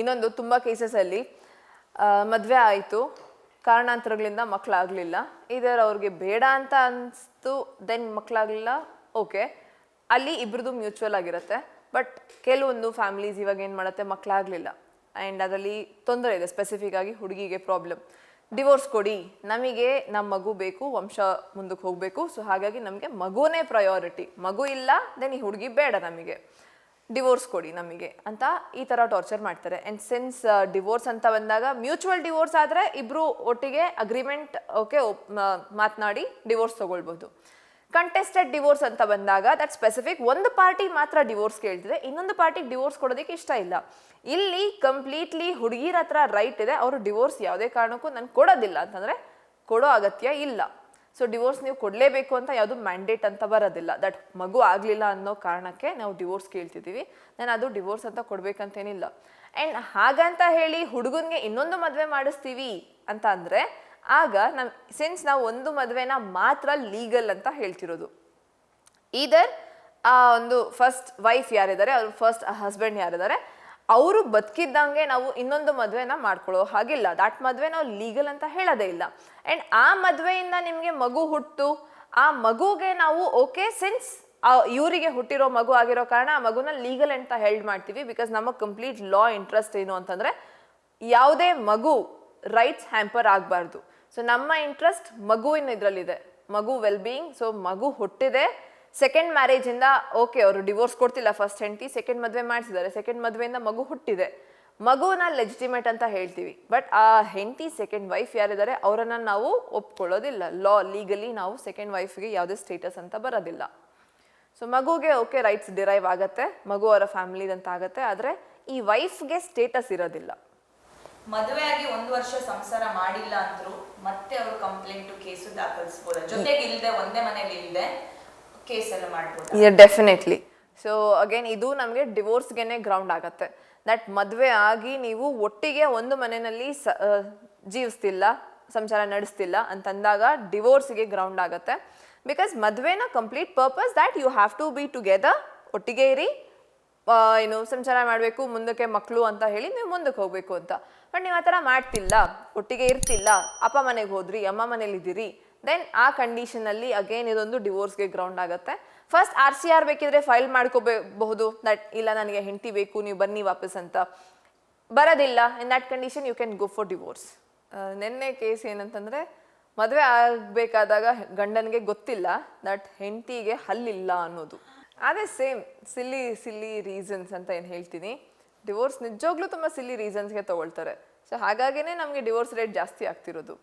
ಇನ್ನೊಂದು ತುಂಬ ಕೇಸಸಲ್ಲಿ ಮದುವೆ ಆಯಿತು. ಕಾರಣಾಂತರಗಳಿಂದ ಮಕ್ಕಳಾಗಲಿಲ್ಲ ಇದರ ಅವ್ರಿಗೆ ಬೇಡ ಅಂತ ಅನಿಸ್ತು ದೆನ್ ಮಕ್ಕಳಾಗಲಿಲ್ಲ ಓಕೆ ಅಲ್ಲಿ ಇಬ್ರದ್ದು ಮ್ಯೂಚುವಲ್ ಆಗಿರುತ್ತೆ. ಬಟ್ ಕೆಲವೊಂದು ಫ್ಯಾಮಿಲೀಸ್ ಇವಾಗ ಏನು ಮಾಡುತ್ತೆ ಮಕ್ಕಳಾಗಲಿಲ್ಲ ಆ್ಯಂಡ್ ಅದರಲ್ಲಿ ತೊಂದರೆ ಇದೆ ಸ್ಪೆಸಿಫಿಕ್ ಆಗಿ ಹುಡುಗಿಗೆ ಪ್ರಾಬ್ಲಮ್ ಡಿವೋರ್ಸ್ ಕೊಡಿ. ನಮಗೆ ನಮ್ಮ ಮಗು ಬೇಕು, ವಂಶ ಮುಂದಕ್ಕೆ ಹೋಗಬೇಕು. ಸೊ ಹಾಗಾಗಿ ನಮಗೆ ಮಗುನೇ ಪ್ರಯಾರಿಟಿ ಮಗು ಇಲ್ಲ ದೆನ್ ಈ ಹುಡುಗಿ ಬೇಡ ನಮಗೆ. ಡಿವೋರ್ಸ್ ಕೊಡಿ ನಮಗೆ ಅಂತ ಈ ಥರ ಟಾರ್ಚರ್ ಮಾಡ್ತಾರೆ. ಆ್ಯಂಡ್ ಸಿನ್ಸ್ ಡಿವೋರ್ಸ್ ಅಂತ ಬಂದಾಗ ಮ್ಯೂಚುವಲ್ ಡಿವೋರ್ಸ್ ಆದರೆ ಇಬ್ಬರು ಒಟ್ಟಿಗೆ ಅಗ್ರಿಮೆಂಟ್ ಓಕೆ ಮಾತನಾಡಿ ಡಿವೋರ್ಸ್ ತೊಗೊಳ್ಬೋದು. ಕಂಟೆಸ್ಟೆಡ್ ಡಿವೋರ್ಸ್ ಅಂತ ಬಂದಾಗ ದಟ್ ಸ್ಪೆಸಿಫಿಕ್ ಒಂದು ಪಾರ್ಟಿ ಮಾತ್ರ ಡಿವೋರ್ಸ್ ಕೇಳ್ತಿದೆ. ಇನ್ನೊಂದು ಪಾರ್ಟಿಗೆ ಡಿವೋರ್ಸ್ ಕೊಡೋದಕ್ಕೆ ಇಷ್ಟ ಇಲ್ಲ. ಇಲ್ಲಿ ಕಂಪ್ಲೀಟ್ಲಿ ಹುಡುಗಿರ ಹತ್ರ ರೈಟ್ ಇದೆ. ಅವರು ಡಿವೋರ್ಸ್ ಯಾವುದೇ ಕಾರಣಕ್ಕೂ ನಾನು ಕೊಡೋದಿಲ್ಲ ಅಂತಂದರೆ ಕೊಡೋ ಅಗತ್ಯ ಇಲ್ಲ. ಸೊ ಡಿವೋರ್ಸ್ ನೀವು ಕೊಡಲೇಬೇಕು ಅಂತ ಯಾವುದು ಮ್ಯಾಂಡೇಟ್ ಅಂತ ಬರೋದಿಲ್ಲ. ದಟ್ ಮಗು ಆಗಲಿಲ್ಲ ಅನ್ನೋ ಕಾರಣಕ್ಕೆ ನಾವು ಡಿವೋರ್ಸ್ ಕೇಳ್ತಿದ್ದೀವಿ. ನಾನು ಅದು ಡಿವೋರ್ಸ್ ಅಂತ ಕೊಡಬೇಕಂತೇನಿಲ್ಲ. ಆ್ಯಂಡ್ ಹಾಗಂತ ಹೇಳಿ ಹುಡುಗನಿಗೆ ಇನ್ನೊಂದು ಮದುವೆ ಮಾಡಿಸ್ತೀವಿ ಅಂತ ಅಂದರೆ, ಆಗ ನಮ್ಮ ಸಿನ್ಸ್ ನಾವು ಒಂದು ಮದುವೆನ ಮಾತ್ರ ಲೀಗಲ್ ಅಂತ ಹೇಳ್ತಿರೋದು. ಈದರ್ ಆ ಒಂದು ಫಸ್ಟ್ ವೈಫ್ ಯಾರಿದ್ದಾರೆ, ಅವ್ರ ಫಸ್ಟ್ ಹಸ್ಬೆಂಡ್ ಯಾರಿದ್ದಾರೆ ಅವರು ಬದುಕಿದ್ದಂಗೆ ನಾವು ಇನ್ನೊಂದು ಮದುವೆನ ಮಾಡ್ಕೊಳ್ಳೋ ಹಾಗಿಲ್ಲ. ದಾಟ್ ಮದುವೆ ನಾವು ಲೀಗಲ್ ಅಂತ ಹೇಳೋದೇ ಇಲ್ಲ. ಆ್ಯಂಡ್ ಆ ಮದುವೆಯಿಂದ ನಿಮಗೆ ಮಗು ಹುಟ್ಟು, ಆ ಮಗುಗೆ ನಾವು ಓಕೆ ಸಿನ್ಸ್ ಇವರಿಗೆ ಹುಟ್ಟಿರೋ ಮಗು ಆಗಿರೋ ಕಾರಣ ಆ ಮಗುನ ಲೀಗಲ್ ಅಂತ ಹೆಲ್ಡ್ ಮಾಡ್ತೀವಿ ಬಿಕಾಸ್ ನಮಗೆ ಕಂಪ್ಲೀಟ್ ಲಾ ಇಂಟ್ರೆಸ್ಟ್ ಏನು ಅಂತಂದರೆ ಯಾವುದೇ ಮಗು ರೈಟ್ಸ್ ಹ್ಯಾಂಪರ್ ಆಗಬಾರ್ದು. ಸೊ ನಮ್ಮ ಇಂಟ್ರೆಸ್ಟ್ ಮಗುವಿನ ಇದರಲ್ಲಿದೆ. ಮಗು ವೆಲ್ ಬೀಯಿಂಗ್ ಸೊ ಮಗು ಹುಟ್ಟಿದೆ. ಸೆಕೆಂಡ್ ಮ್ಯಾರೇಜಿಂದ ಓಕೆ ಅವರು ಡಿವೋರ್ಸ್ ಕೊಡ್ತಿಲ್ಲ ಫಸ್ಟ್ ಹೆಂಡತಿ ಸೆಕೆಂಡ್ ಮದುವೆ ಮಾಡಿಸಿದ್ದಾರೆ. ಸೆಕೆಂಡ್ ಮದುವೆಯಿಂದ ಮಗು ಹುಟ್ಟಿದೆ. ಮಗುನ ಲೆಜಿಟಿಮೇಟ್ ಅಂತ ಹೇಳ್ತೀವಿ. ಬಟ್ ಆ ಹೆಂಡತಿ ಸೆಕೆಂಡ್ ವೈಫ್ ಯಾರಿದ್ದಾರೆ, ಅವರನ್ನ ನಾವು ಒಪ್ಕೊಳ್ಳೋದಿಲ್ಲ. ಲಾ ಲೀಗಲಿ ನಾವು ಸೆಕೆಂಡ್ ವೈಫ್ಗೆ ಯಾವುದೇ ಸ್ಟೇಟಸ್ ಅಂತ ಬರೋದಿಲ್ಲ. ಸೊ ಮಗುಗೆ ಓಕೆ ರೈಟ್ಸ್ ಡಿರೈವ್ ಆಗುತ್ತೆ. ಮಗು ಅವರ ಫ್ಯಾಮಿಲಿದಂತ ಆಗತ್ತೆ. ಆದರೆ ಈ ವೈಫ್ಗೆ ಸ್ಟೇಟಸ್ ಇರೋದಿಲ್ಲ. ಮದುವೆಯಾಗಿ ಒಂದು ವರ್ಷ ಸಂಸಾರ ಮಾಡಿಲ್ಲ ಅಂದ್ರು ಮತ್ತೆ ಅವರು ಕಂಪ್ಲೇಂಟ್ ಕೇಸು ದಾಖಲಿಸ್ಬೋದು. ಜೊತೆಗೆ ಇಲ್ಲದೆ ಒಂದೇ ಮನೇಲಿ ಇಲ್ದೆ ಕೇಸ್ ಎಲ್ಲ ಮಾಡ್ಬೋದು? ಡೆಫಿನೆಟ್ಲಿ ಸೊ ಅಗೇನ್ ಇದು ನಮಗೆ ಡಿವೋರ್ಸ್ಗೆನೆ ಗ್ರೌಂಡ್ ಆಗತ್ತೆ. ದಟ್ ಮದುವೆ ಆಗಿ ನೀವು ಒಟ್ಟಿಗೆ ಒಂದು ಮನೆಯಲ್ಲಿ ಸ ಜೀವಿಸ್ತಿಲ್ಲ, ಸಂಸಾರ ನಡೆಸ್ತಿಲ್ಲ ಅಂತಂದಾಗ ಡಿವೋರ್ಸ್ಗೆ ಗ್ರೌಂಡ್ ಆಗುತ್ತೆ. Because ಮದುವೆನ complete purpose that you have to be together ಒಟ್ಟಿಗೆ ಇರಿ ಏನು ಸಂಚಾರ ಮಾಡಬೇಕು, ಮುಂದಕ್ಕೆ ಮಕ್ಕಳು ಅಂತ ಹೇಳಿ ನೀವು ಮುಂದಕ್ಕೆ ಹೋಗಬೇಕು ಅಂತ. ಬಟ್ ನೀವು ಆ ಥರ ಮಾಡ್ತಿಲ್ಲ, ಒಟ್ಟಿಗೆ ಇರ್ತಿಲ್ಲ, ಅಪ್ಪ ಮನೆಗೆ ಹೋದ್ರಿ, ಅಮ್ಮ ಮನೇಲಿ ಇದ್ದೀರಿ ದೆನ್ ಆ ಕಂಡೀಷನಲ್ಲಿ ಅಗೇನ್ ಇದೊಂದು ಡಿವೋರ್ಸ್ಗೆ ಗ್ರೌಂಡ್ ಆಗುತ್ತೆ. ಫಸ್ಟ್ ಆರ್ ಸಿ ಆರ್ ಬೇಕಿದ್ರೆ ಫೈಲ್ ಮಾಡ್ಕೋಬಹುದು ದಟ್ ಇಲ್ಲ, ನನಗೆ ಹೆಂಡತಿ ಬೇಕು, ನೀವು ಬನ್ನಿ ವಾಪಸ್ ಅಂತ. ಬರೋದಿಲ್ಲ. In that condition you can go for divorce ನಿನ್ನೆ ಕೇಸ್ ಏನಂತಂದರೆ, ಮದುವೆ ಆಗಬೇಕಾದಾಗ ಗಂಡನಿಗೆ ಗೊತ್ತಿಲ್ಲ ದಟ್ ಹೆಂಡತಿಗೆ ಹಲ್ಲಿಲ್ಲ ಅನ್ನೋದು. ಅದೇ ಸೇಮ್ ಸಿಲ್ಲಿ ಸಿಲ್ಲಿ ರೀಸನ್ಸ್ ಅಂತ ಏನು ಹೇಳ್ತೀನಿ. ಡಿವೋರ್ಸ್ ನಿಜವಾಗ್ಲೂ ತುಂಬ ಸಿಲ್ಲಿ ರೀಸನ್ಸ್ಗೆ ತಗೊಳ್ತಾರೆ. ಸೊ ಹಾಗಾಗಿನೇ ನಮಗೆ ಡಿವೋರ್ಸ್ ರೇಟ್ ಜಾಸ್ತಿ ಆಗ್ತಿರೋದು.